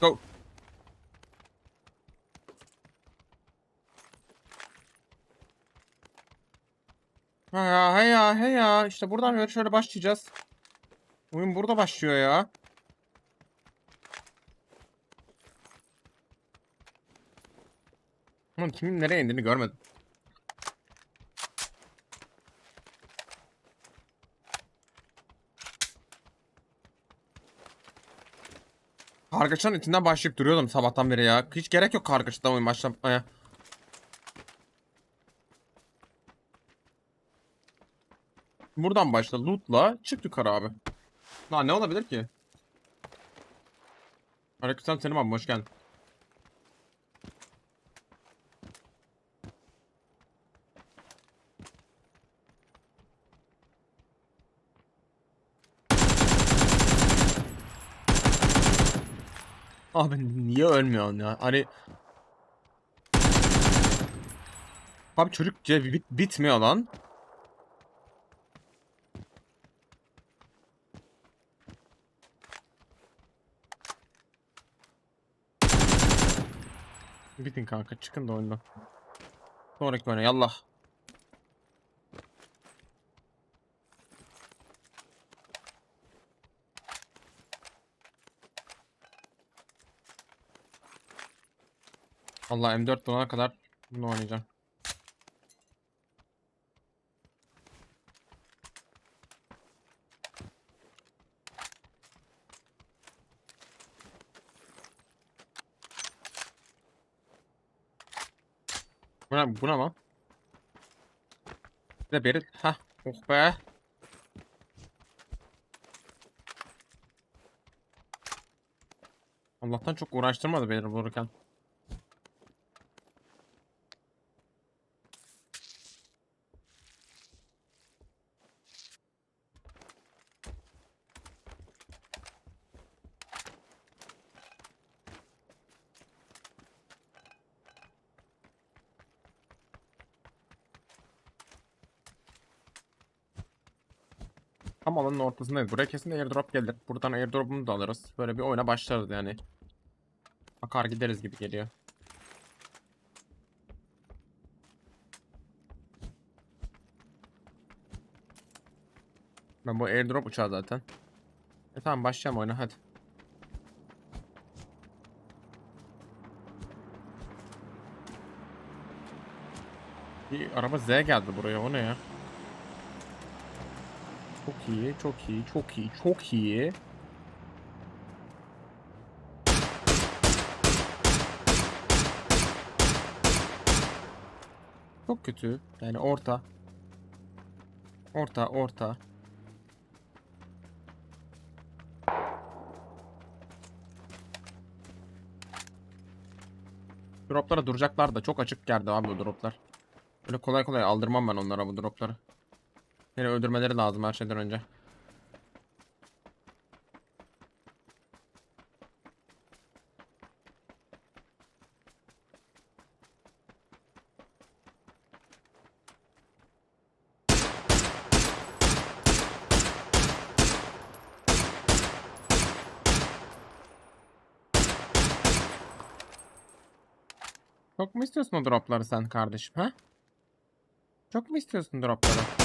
Go. Ha ya he ya he ya işte buradan böyle şöyle başlayacağız. Oyun burada başlıyor ya. Lan kimin nereye indiğini görmedim. Kargaçanın içinden başlayıp duruyordum sabahtan beri ya. Hiç gerek yok kargaçadan oyun başlamaya. Buradan başla lootla çık yukarı abi. Lan ne olabilir ki? Aleykümselam Selim abi hoş geldin. Abi niye ölmüyorsun ya? Hani Abi çocuk ce- bit bitmiyor lan. Bitin kanka çıkın da oyundan. Sonraki oyuna yallah. Allah M4 bulana kadar bunu oynayacağım. Bu ne, bu ne lan? Bir de beri... Hah. Oh be. Allah'tan çok uğraştırmadı beni bulurken. Tam alanın ortasındayız. Buraya kesin airdrop gelir. Buradan airdrop'unu da alırız. Böyle bir oyuna başlarız yani. Akar gideriz gibi geliyor. Ben bu airdrop uçağı zaten. E tamam başlayalım oyuna hadi. Bir araba Z geldi buraya o ne ya? Çok iyi, çok iyi, çok iyi, çok iyi. Çok kötü. Yani orta. Orta, orta. Droplara duracaklar da çok açık geldi abi bu droplar. Böyle kolay kolay aldırmam ben onlara bu dropları. Beni öldürmeleri lazım her şeyden önce. Çok mu istiyorsun o dropları sen kardeşim ha? Çok mu istiyorsun dropları?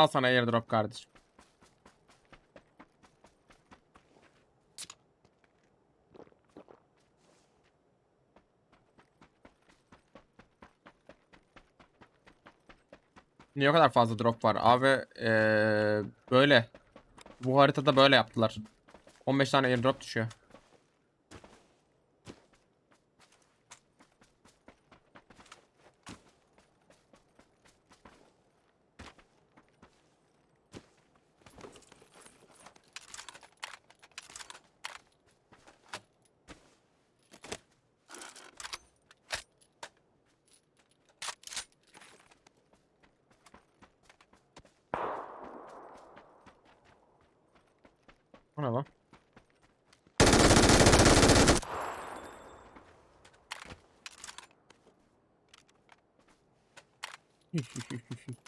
Al sana airdrop kardeşim. Niye o kadar fazla drop var? Abi eee, böyle. Bu haritada böyle yaptılar. 15 tane airdrop düşüyor. ne lan?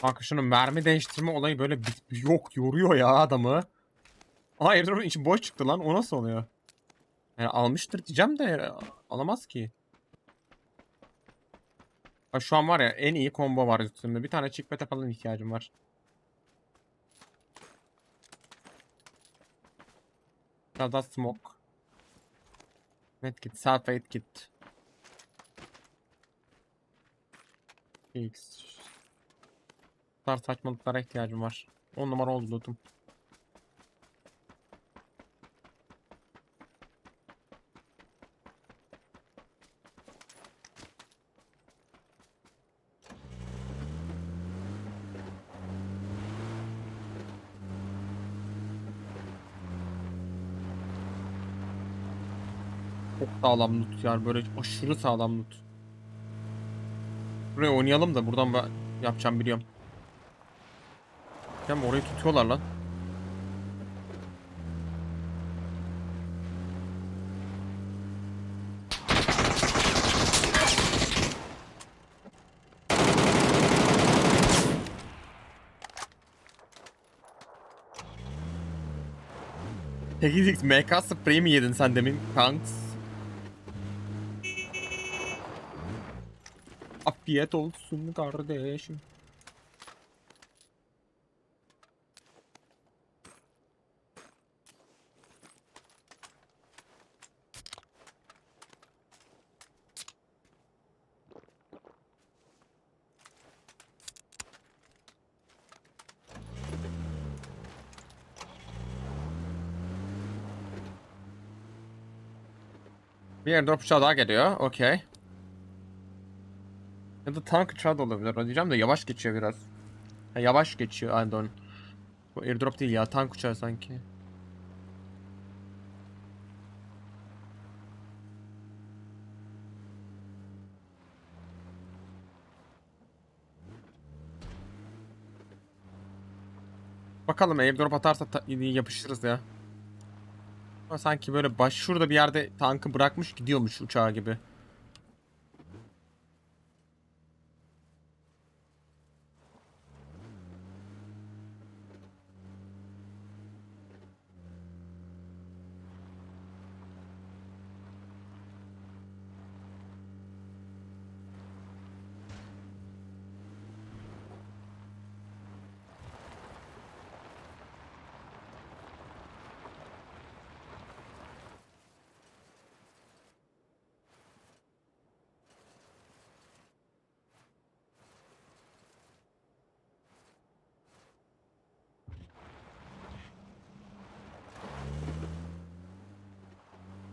Kanka şunu mermi değiştirme olayı böyle yok yoruyor ya adamı. Aa airdrop'un içi boş çıktı lan o nasıl oluyor? Yani almıştır diyeceğim de alamaz ki. Ha, şu an var ya en iyi combo var üstümde. Bir tane chickpet'e falan ihtiyacım var. Biraz daha smoke. Medkit, self aid kit. X. Bu tarz saçmalıklara ihtiyacım var. 10 numara oldu lootum. Sağlam loot yani böyle aşırı sağlam loot. Buraya oynayalım da buradan ben yapacağım biliyorum. Hem orayı tutuyorlar lan. Peki MK sprey mi yedin sen demin kanks? Afiyet olsun kardeşim. Bir airdrop uçağı daha geliyor. Okey. Ya da tank uçağı da olabilir. O diyeceğim de yavaş geçiyor biraz. Ha, yavaş geçiyor Andon. Bu airdrop değil ya. Tank uçağı sanki. Bakalım airdrop atarsa ta- yapışırız ya. Ama sanki böyle baş şurada bir yerde tankı bırakmış gidiyormuş uçağı gibi.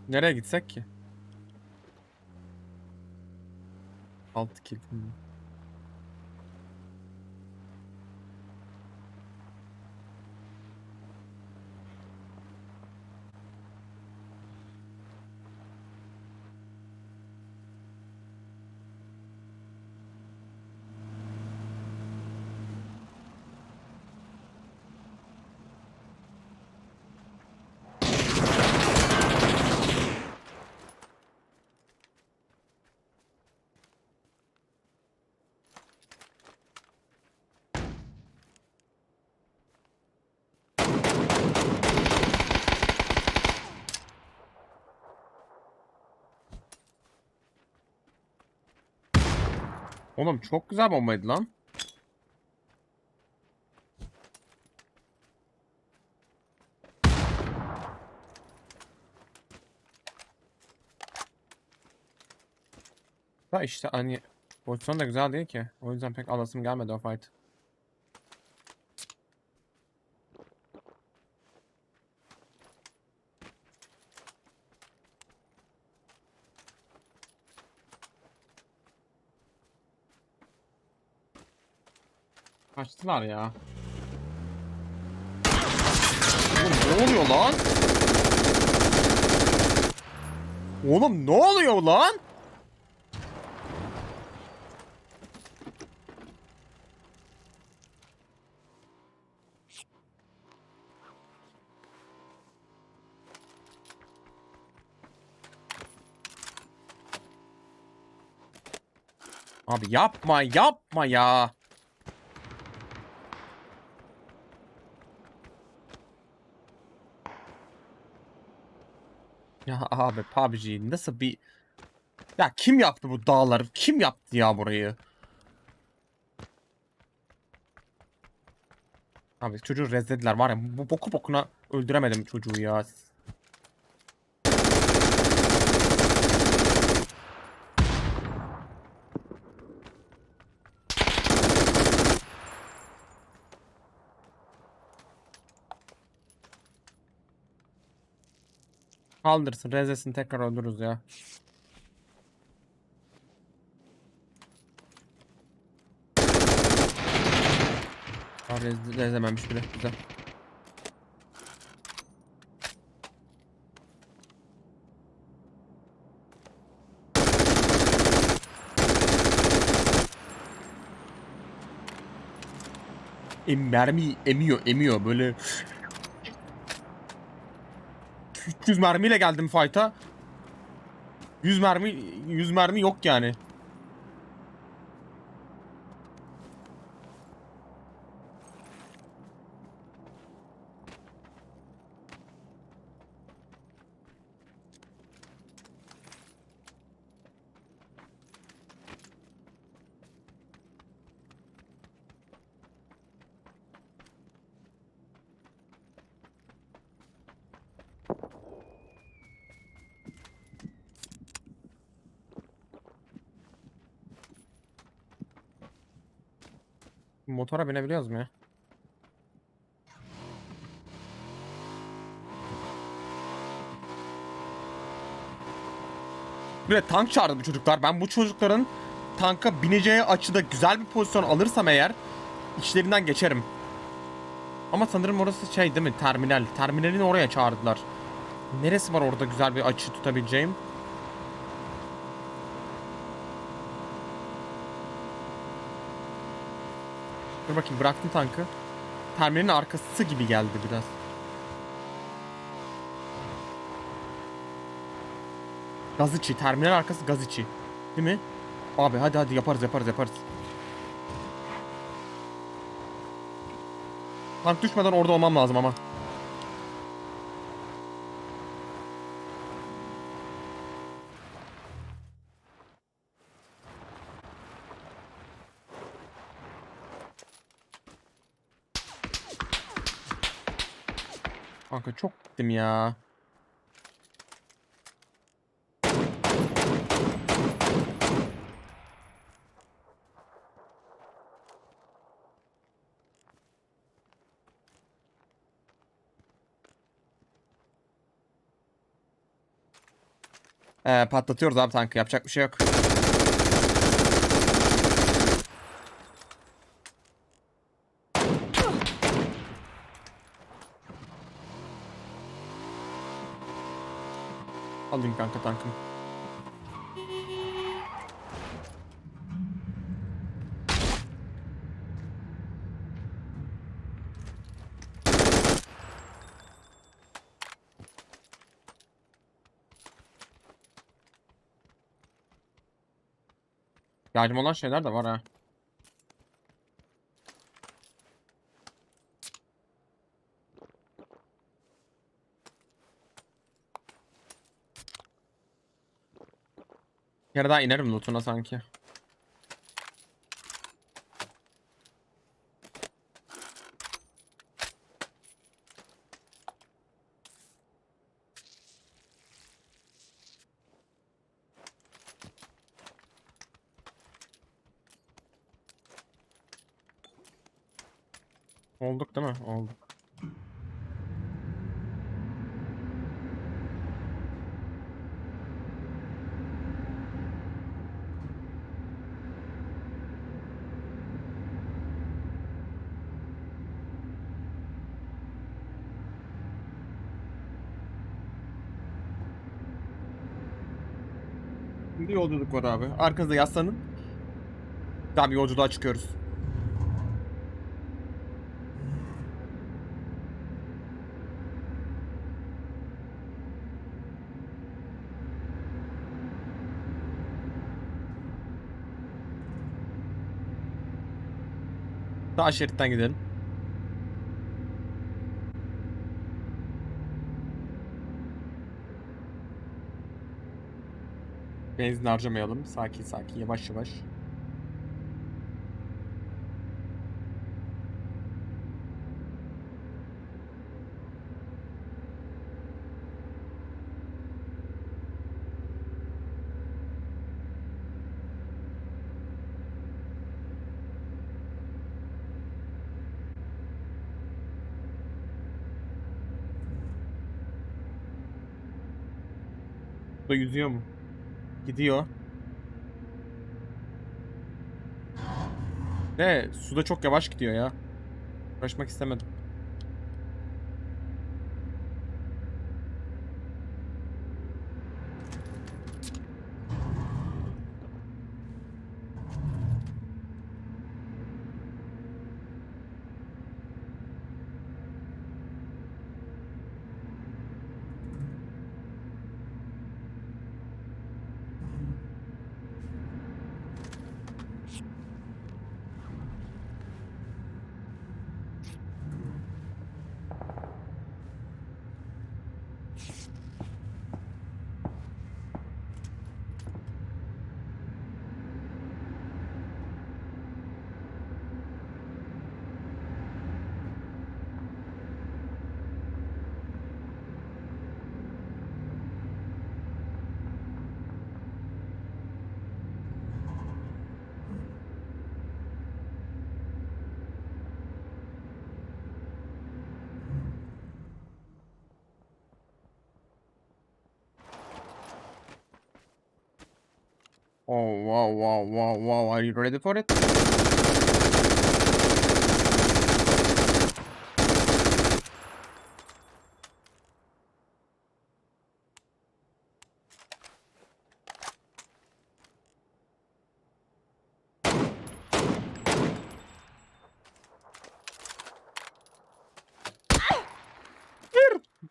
Nereye gitsek ki? 6 kill. Oğlum çok güzel bombaydı lan. Da işte hani pozisyon da güzel değil ki. O yüzden pek alasım gelmedi o fight. Kaçtılar ya. Oğlum ne oluyor lan? Oğlum ne oluyor lan? Abi yapma yapma ya. Ya abi PUBG nasıl bir... Ya kim yaptı bu dağları? Kim yaptı ya burayı? Abi çocuğu rezlediler var ya bu boku bokuna öldüremedim çocuğu ya. Kaldırsın rezesin tekrar öldürürüz ya. Abi rez- rezememiş bile güzel. Mermi emiyor emiyor böyle 300 mermiyle geldim fight'a. 100 mermi 100 mermi yok yani. Motora binebiliyoruz mu ya? Bir tank çağırdı bu çocuklar. Ben bu çocukların tanka bineceği açıda güzel bir pozisyon alırsam eğer içlerinden geçerim. Ama sanırım orası şey değil mi? Terminal. Terminalin oraya çağırdılar. Neresi var orada güzel bir açı tutabileceğim? Dur bakayım bıraktım tankı. Terminalin arkası gibi geldi biraz. Gaz içi. Terminal arkası gaz içi. Değil mi? Abi hadi hadi yaparız yaparız yaparız. Tank düşmeden orada olmam lazım ama. Kanka çok gittim ya. Ee, patlatıyoruz abi tankı yapacak bir şey yok. Alayım kanka tankım. Yardım olan şeyler de var ha. Kere daha inerim lootuna sanki. Olduk değil mi? Olduk. yolculuk var abi. Arkanıza yaslanın. Tamam yolculuğa çıkıyoruz. Sağ şeritten gidelim. Benzin harcamayalım. Sakin sakin yavaş yavaş. Da yüzüyor mu? Gidiyor. Ne? Suda çok yavaş gidiyor ya. Uğraşmak istemedim. Oh wow wow wow wow are you ready for it?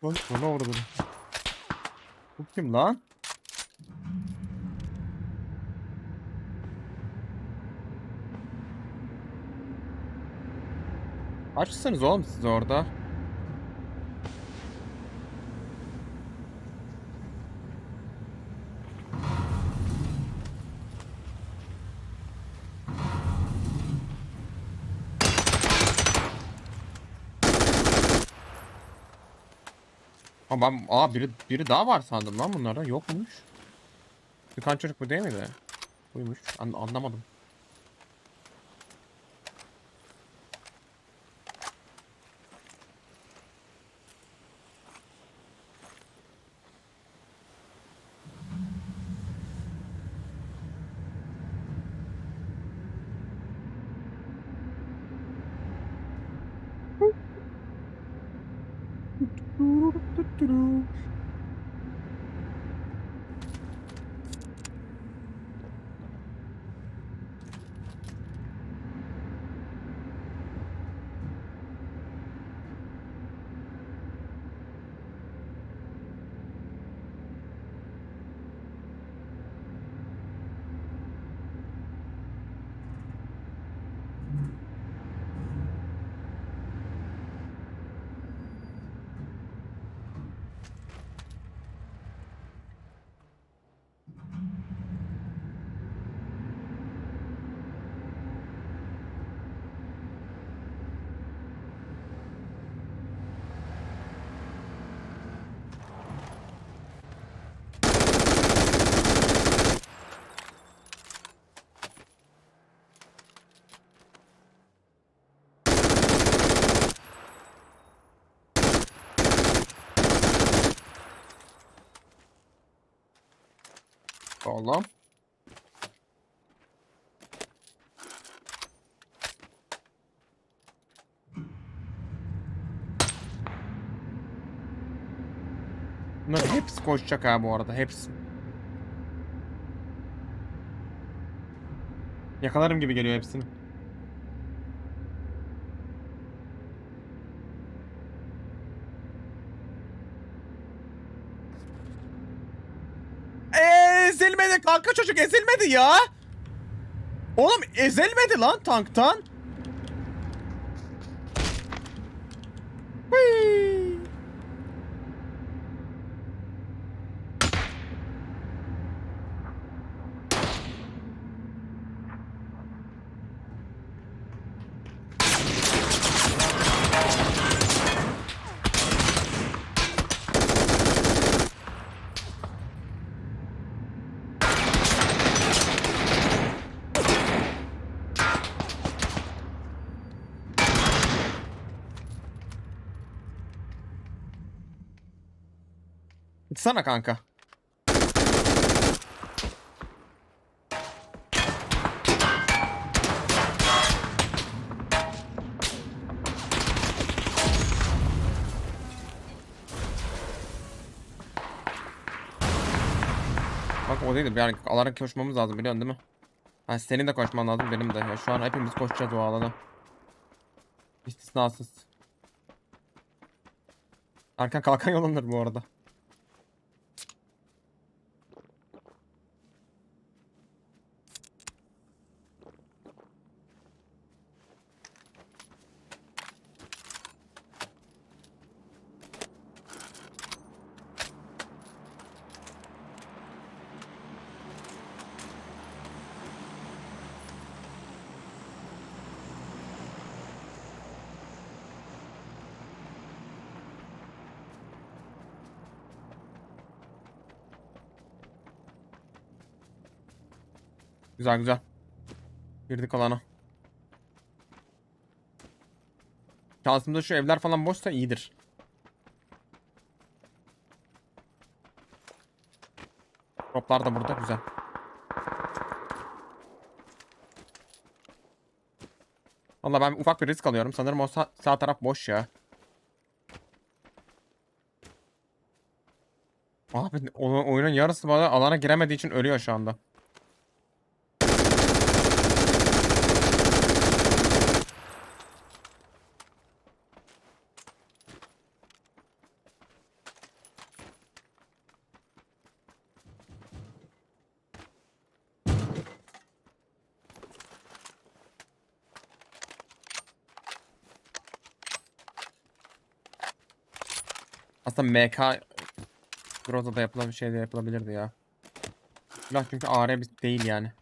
Bak bana vurdu. Bu kim lan? Açsınız oğlum siz orada. Ben aa biri biri daha var sandım lan bunlarda yokmuş. Bir kan çocuk bu değil miydi? Buymuş. An- anlamadım. Sağlam. Bunların hepsi koşacak ha bu arada hepsi. Yakalarım gibi geliyor hepsini. Eee, ezilmedi kanka çocuk ezilmedi ya. Oğlum ezilmedi lan tanktan. Gitsene kanka. Bak o değil yani alarak koşmamız lazım biliyorsun değil mi? Ha, senin de koşman lazım benim de. Ya, şu an hepimiz koşacağız o alana. İstisnasız. Arkan kalkan yolundur bu arada. Güzel güzel. Girdik alana. Şansımda şu evler falan boşsa iyidir. Toplar da burada güzel. Valla ben ufak bir risk alıyorum. Sanırım o sağ, sağ taraf boş ya. Abi oyunun yarısı bana alana giremediği için ölüyor şu anda. MK Groza'da yapılan bir şey de yapılabilirdi ya. Silah çünkü AR değil yani.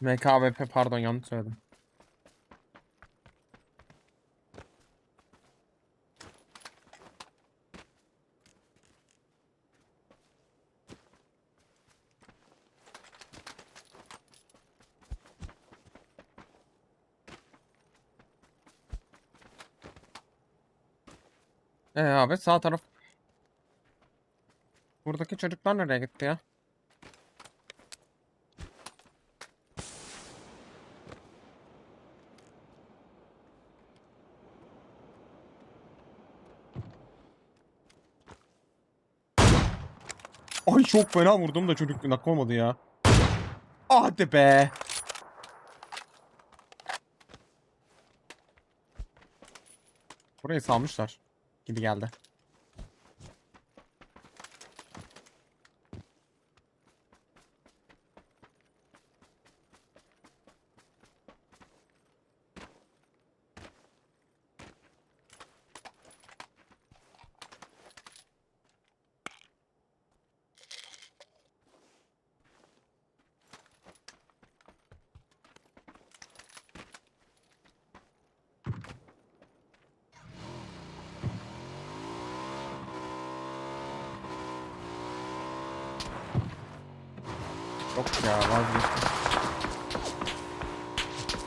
MK AWP pardon yanlış söyledim. Ee abi sağ taraf. Buradaki çocuklar nereye gitti ya? Ay çok fena vurdum da çocuk nak olmadı ya. Hadi be. Burayı salmışlar. Gibi geldi. Yok ya vazgeçtim.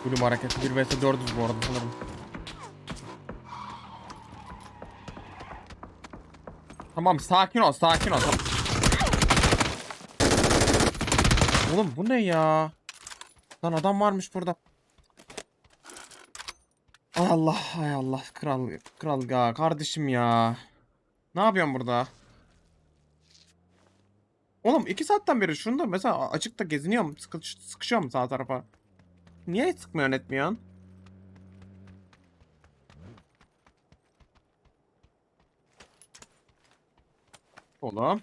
Bölüm hareketi 1 vs 400 bu arada sanırım. Tamam sakin ol sakin ol. Oğlum bu ne ya? Lan adam varmış burada. Allah ay Allah kral kral ya kardeşim ya. Ne yapıyorsun burada? Oğlum iki saatten beri şunda mesela açıkta geziniyorum. Sıkış, sıkışıyorum sağ tarafa. Niye sıkmıyorsun etmiyorsun? Oğlum.